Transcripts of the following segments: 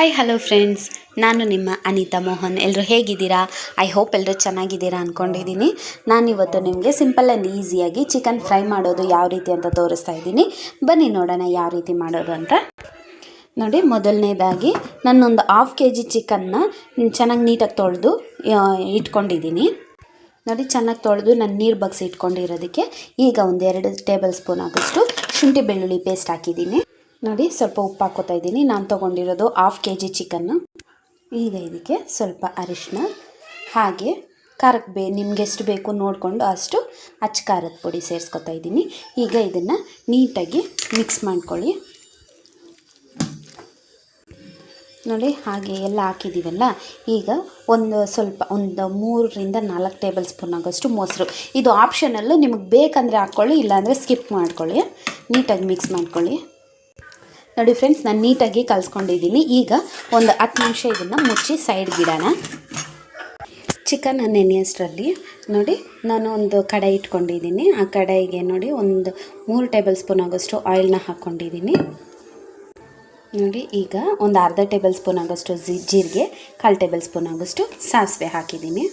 Hi hello friends ನಾನು ನಿಮ್ಮ ಅನಿತಾ ಮೋಹನ್. ಎಲ್ಲರೂ ಹೇಗಿದ್ದೀರಾ? ಐ ಹೋಪ್ ಎಲ್ಲರೂ ಚೆನ್ನಾಗಿದ್ದೀರಾ ಅಂದ್ಕೊಂಡಿದ್ದೀನಿ ನಾನಿವತ್ತು ನಿಮಗೆ ಸಿಂಪಲ್ ಆ್ಯಂಡ್ ಈಸಿಯಾಗಿ ಚಿಕನ್ ಫ್ರೈ ಮಾಡೋದು ಯಾವ ರೀತಿ ಅಂತ ತೋರಿಸ್ತಾ ಇದ್ದೀನಿ. ಬನ್ನಿ ನೋಡೋಣ ಯಾವ ರೀತಿ ಮಾಡೋದು ಅಂತ. ನೋಡಿ, ಮೊದಲನೇದಾಗಿ ನಾನೊಂದು ಹಾಫ್ ಕೆ ಜಿ ಚಿಕನ್ನ ಚೆನ್ನಾಗಿ ನೀಟಾಗಿ ತೊಳೆದು ಇಟ್ಕೊಂಡಿದ್ದೀನಿ. ನೋಡಿ, ಚೆನ್ನಾಗಿ ತೊಳೆದು ನಾನು ನೀರು ಬಗ್ಸಿ ಇಟ್ಕೊಂಡಿರೋದಕ್ಕೆ ಈಗ ಒಂದು ಎರಡು ಟೇಬಲ್ ಸ್ಪೂನ್ ಆಗೋಷ್ಟು ಶುಂಠಿ ಬೆಳ್ಳುಳ್ಳಿ ಪೇಸ್ಟ್ ಹಾಕಿದ್ದೀನಿ. ನೋಡಿ, ಸ್ವಲ್ಪ ಉಪ್ಪು ಹಾಕೋತಾ ಇದ್ದೀನಿ. ನಾನು ತೊಗೊಂಡಿರೋದು ಹಾಫ್ ಕೆ ಜಿ ಚಿಕನ್ನು ಈಗ ಇದಕ್ಕೆ ಸ್ವಲ್ಪ ಅರಿಶಿನ ಹಾಗೆ ಖಾರಕ್ಕೆ ಬೇ, ನಿಮ್ಗೆ ಎಷ್ಟು ಬೇಕು ನೋಡಿಕೊಂಡು ಅಷ್ಟು ಅಚ್ಚ ಖಾರದ ಪುಡಿ ಸೇರಿಸ್ಕೊತಾ ಇದ್ದೀನಿ. ಈಗ ಇದನ್ನು ನೀಟಾಗಿ ಮಿಕ್ಸ್ ಮಾಡ್ಕೊಳ್ಳಿ. ನೋಡಿ, ಹಾಗೆ ಎಲ್ಲ ಹಾಕಿದ್ದೀವಲ್ಲ ಈಗ ಒಂದು ಸ್ವಲ್ಪ, ಒಂದು ಮೂರರಿಂದ ನಾಲ್ಕು ಟೇಬಲ್ ಸ್ಪೂನ್ ಆಗೋಷ್ಟು ಮೊಸರು. ಇದು ಆಪ್ಷನಲ್ಲು ನಿಮಗೆ ಬೇಕಂದರೆ ಹಾಕ್ಕೊಳ್ಳಿ, ಇಲ್ಲಾಂದರೆ ಸ್ಕಿಪ್ ಮಾಡ್ಕೊಳ್ಳಿ. ನೀಟಾಗಿ ಮಿಕ್ಸ್ ಮಾಡ್ಕೊಳ್ಳಿ. ನೋಡಿ ಫ್ರೆಂಡ್ಸ್ ನಾನು ನೀಟಾಗಿ ಕಲಿಸ್ಕೊಂಡಿದ್ದೀನಿ. ಈಗ ಒಂದು ಹತ್ತು ನಿಮಿಷ ಇದನ್ನು ಮುಚ್ಚಿ ಸೈಡ್ ಬಿಡೋಣ. ಚಿಕನ್ ನೆನೆಯೋಷ್ಟರಲ್ಲಿ ನೋಡಿ, ನಾನು ಒಂದು ಕಡಾಯಿ ಇಟ್ಕೊಂಡಿದ್ದೀನಿ. ಆ ಕಡಾಯಿಗೆ ನೋಡಿ ಒಂದು ಮೂರು ಟೇಬಲ್ ಸ್ಪೂನ್ ಆಗೋಷ್ಟು ಆಯಿಲ್ನ ಹಾಕ್ಕೊಂಡಿದ್ದೀನಿ. ನೋಡಿ, ಈಗ ಒಂದು ಅರ್ಧ ಟೇಬಲ್ ಸ್ಪೂನ್ ಆಗೋಷ್ಟು ಜಿ, ಜೀರಿಗೆ, ಕಾಲು ಟೇಬಲ್ ಸ್ಪೂನ್ ಆಗೋಷ್ಟು ಸಾಸಿವೆ ಹಾಕಿದ್ದೀನಿ.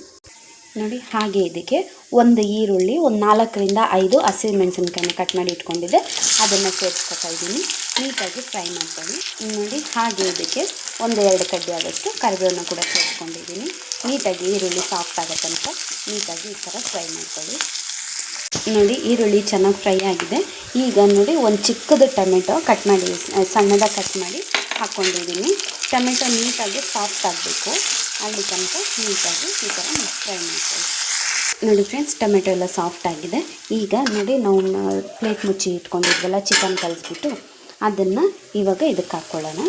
ನೋಡಿ, ಹಾಗೆ ಇದಕ್ಕೆ ಒಂದು ಈರುಳ್ಳಿ, ಒಂದು ನಾಲ್ಕರಿಂದ ಐದು ಹಸಿರು ಮೆಣಸಿನ್ಕಾಯಿನ ಕಟ್ ಮಾಡಿ ಇಟ್ಕೊಂಡಿದ್ದೆ. ಅದನ್ನು ಸೇರಿಸ್ಕೊತಾ ಇದ್ದೀನಿ. ನೀಟಾಗಿ ಫ್ರೈ ಮಾಡ್ಕೊಳ್ಳಿ. ನೋಡಿ ಹಾಗೆ ಇದಕ್ಕೆ ಒಂದು ಎರಡು ಕಡ್ಡಿ ಆಗೋಷ್ಟು ಕರಿಬೇವನ್ನು ಕೂಡ ಸೇರಿಸ್ಕೊಂಡಿದ್ದೀನಿ. ನೀಟಾಗಿ ಈರುಳ್ಳಿ ಸಾಫ್ಟ್ ಆಗೋ ತನಕ ನೀಟಾಗಿ ಈ ಥರ ಫ್ರೈ ಮಾಡ್ಕೊಳ್ಳಿ. ನೋಡಿ ಈರುಳ್ಳಿ ಚೆನ್ನಾಗಿ ಫ್ರೈ ಆಗಿದೆ. ಈಗ ನೋಡಿ ಒಂದು ಚಿಕ್ಕದು ಟೊಮೆಟೊ ಕಟ್ ಮಾಡಿ ಸಣ್ಣದಾಗಿ ಕಟ್ ಮಾಡಿ ಹಾಕ್ಕೊಂಡಿದ್ದೀನಿ ಟೊಮೆಟೊ ನೀಟಾಗಿ ಸಾಫ್ಟ್ ಆಗಬೇಕು. ಅಲ್ಲಿ ತನಕ ನೀಟಾಗಿ ಈ ಥರ ಫ್ರೈ ಮಾಡ್ಕೊಳ್ಳಿ. ನೋಡಿ ಫ್ರೆಂಡ್ಸ್ ಟೊಮೆಟೊ ಎಲ್ಲ ಸಾಫ್ಟ್ ಆಗಿದೆ. ಈಗ ನೋಡಿ ನಾವು ಪ್ಲೇಟ್ ಮುಚ್ಚಿ ಇಟ್ಕೊಂಡಿದ್ವಲ್ಲ ಚಿಕನ್ ಕಲಿಸ್ಬಿಟ್ಟು ಅದನ್ನು ಇವಾಗ ಇದಕ್ಕೆ ಹಾಕ್ಕೊಳ್ಳೋಣ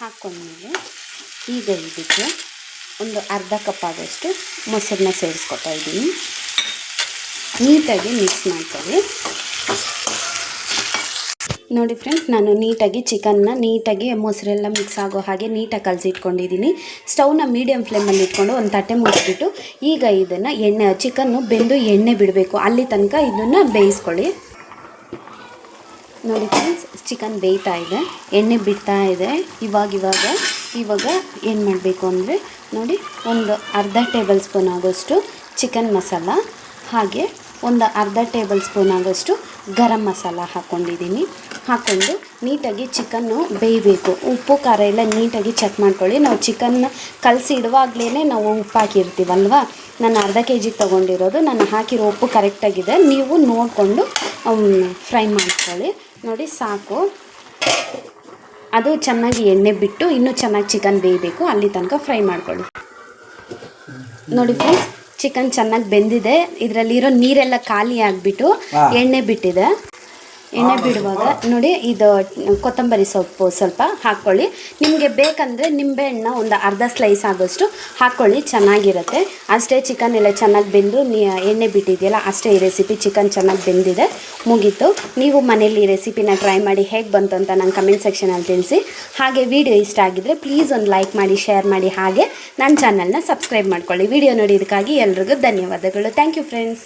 ಹಾಕ್ಕೊಂಡ್ಮೇಲೆ ಈಗ ಇದಕ್ಕೆ ಒಂದು ಅರ್ಧ ಕಪ್ ಆದಷ್ಟು ಮೊಸರನ್ನ ಸೇರಿಸ್ಕೊತಾ ಇದ್ದೀನಿ. ನೀಟಾಗಿ ಮಿಕ್ಸ್ ಮಾಡ್ಕೊಳ್ಳಿ. ನೋಡಿ ಫ್ರೆಂಡ್ಸ್ ನಾನು ನೀಟಾಗಿ ಚಿಕನ್ನ ನೀಟಾಗಿ ಮೊಸರೆಲ್ಲ ಮಿಕ್ಸ್ ಆಗೋ ಹಾಗೆ ನೀಟಾಗಿ ಕಲಸಿಟ್ಕೊಂಡಿದ್ದೀನಿ ಸ್ಟವ್ನ ಮೀಡಿಯಮ್ ಫ್ಲೇಮಲ್ಲಿ ಇಟ್ಕೊಂಡು ಒಂದು ತಟ್ಟೆ ಮುಚ್ಚಿಬಿಟ್ಟು ಈಗ ಇದನ್ನು ಎಣ್ಣೆ ಚಿಕನ್ನು ಬೆಂದು ಎಣ್ಣೆ ಬಿಡಬೇಕು. ಅಲ್ಲಿ ತನಕ ಇದನ್ನು ಬೇಯಿಸ್ಕೊಳ್ಳಿ. ನೋಡಿ ಫ್ರೆಂಡ್ಸ್ ಚಿಕನ್ ಬೇಯ್ತಾ ಇದೆ, ಎಣ್ಣೆ ಬಿಡ್ತಾ ಇದೆ. ಇವಾಗ ಇವಾಗ ಇವಾಗ ಏನು ಮಾಡಬೇಕು ಅಂದರೆ ನೋಡಿ, ಒಂದು ಅರ್ಧ ಟೇಬಲ್ ಸ್ಪೂನ್ ಆಗೋಷ್ಟು ಚಿಕನ್ ಮಸಾಲ, ಹಾಗೆ ಒಂದು ಅರ್ಧ ಟೇಬಲ್ ಸ್ಪೂನ್ ಆಗೋಷ್ಟು ಗರಂ ಮಸಾಲ ಹಾಕ್ಕೊಂಡಿದ್ದೀನಿ. ಹಾಕ್ಕೊಂಡು ನೀಟಾಗಿ ಚಿಕನ್ನು ಬೇಯಬೇಕು. ಉಪ್ಪು, ಖಾರ ಎಲ್ಲ ನೀಟಾಗಿ ಚೆಕ್ ಮಾಡ್ಕೊಳ್ಳಿ. ನಾವು ಚಿಕನ್ನ ಕಲಸಿ ಇಡುವಾಗಲೇ ನಾವು ಉಪ್ಪು ಹಾಕಿರ್ತೀವಲ್ವ ನಾನು ಅರ್ಧ ಕೆ ಜಿಗೆ ತೊಗೊಂಡಿರೋದು. ನಾನು ಹಾಕಿರೋ ಉಪ್ಪು ಕರೆಕ್ಟಾಗಿದೆ ನೀವು ನೋಡಿಕೊಂಡು ಫ್ರೈ ಮಾಡ್ಕೊಳ್ಳಿ. ನೋಡಿ ಸಾಕು. ಅದು ಚೆನ್ನಾಗಿ ಎಣ್ಣೆ ಬಿಟ್ಟು ಇನ್ನೂ ಚೆನ್ನಾಗಿ ಚಿಕನ್ ಬೇಯಬೇಕು. ಅಲ್ಲಿ ತನಕ ಫ್ರೈ ಮಾಡ್ಕೊಳ್ಳಿ. ನೋಡಿ ಫ್ರೆಂಡ್ಸ್ ಚಿಕನ್ ಚೆನ್ನಾಗಿ ಬೆಂದಿದೆ. ಇದರಲ್ಲಿರೋ ನೀರೆಲ್ಲ ಖಾಲಿ ಆಗಿಬಿಟ್ಟು ಎಣ್ಣೆ ಬಿಟ್ಟಿದೆ. ಎಣ್ಣೆ ಬಿಡುವಾಗ ನೋಡಿ ಇದು ಕೊತ್ತಂಬರಿ ಸೊಪ್ಪು ಸ್ವಲ್ಪ ಹಾಕ್ಕೊಳ್ಳಿ. ನಿಮಗೆ ಬೇಕಂದರೆ ನಿಂಬೆಹಣ್ಣ ಒಂದು ಅರ್ಧ ಸ್ಲೈಸ್ ಆಗೋಷ್ಟು ಹಾಕ್ಕೊಳ್ಳಿ, ಚೆನ್ನಾಗಿರುತ್ತೆ. ಅಷ್ಟೇ ಚಿಕನ್ ಎಲ್ಲ ಚೆನ್ನಾಗಿ ಬೆಂದು ನೀ, ಎಣ್ಣೆ ಬಿಟ್ಟಿದೆಯಲ್ಲ, ಅಷ್ಟೇ ಈ ರೆಸಿಪಿ ಚಿಕನ್ ಚೆನ್ನಾಗಿ ಬೆಂದಿದೆ, ಮುಗೀತು. ನೀವು ಮನೇಲಿ ಈ ರೆಸಿಪಿನ ಟ್ರೈ ಮಾಡಿ ಹೇಗೆ ಬಂತು ಅಂತ ನಂಗೆ ಕಮೆಂಟ್ ಸೆಕ್ಷನಲ್ಲಿ ತಿಳಿಸಿ. ಹಾಗೆ ವಿಡಿಯೋ ಇಷ್ಟ ಆಗಿದ್ದರೆ ಪ್ಲೀಸ್ ಒಂದು ಲೈಕ್ ಮಾಡಿ ಶೇರ್ ಮಾಡಿ, ಹಾಗೆ ನನ್ನ ಚಾನಲ್ನ ಸಬ್ಸ್ಕ್ರೈಬ್ ಮಾಡ್ಕೊಳ್ಳಿ. ವಿಡಿಯೋ ನೋಡಿದ್ದಕ್ಕಾಗಿ ಎಲ್ರಿಗೂ ಧನ್ಯವಾದಗಳು. Thank you friends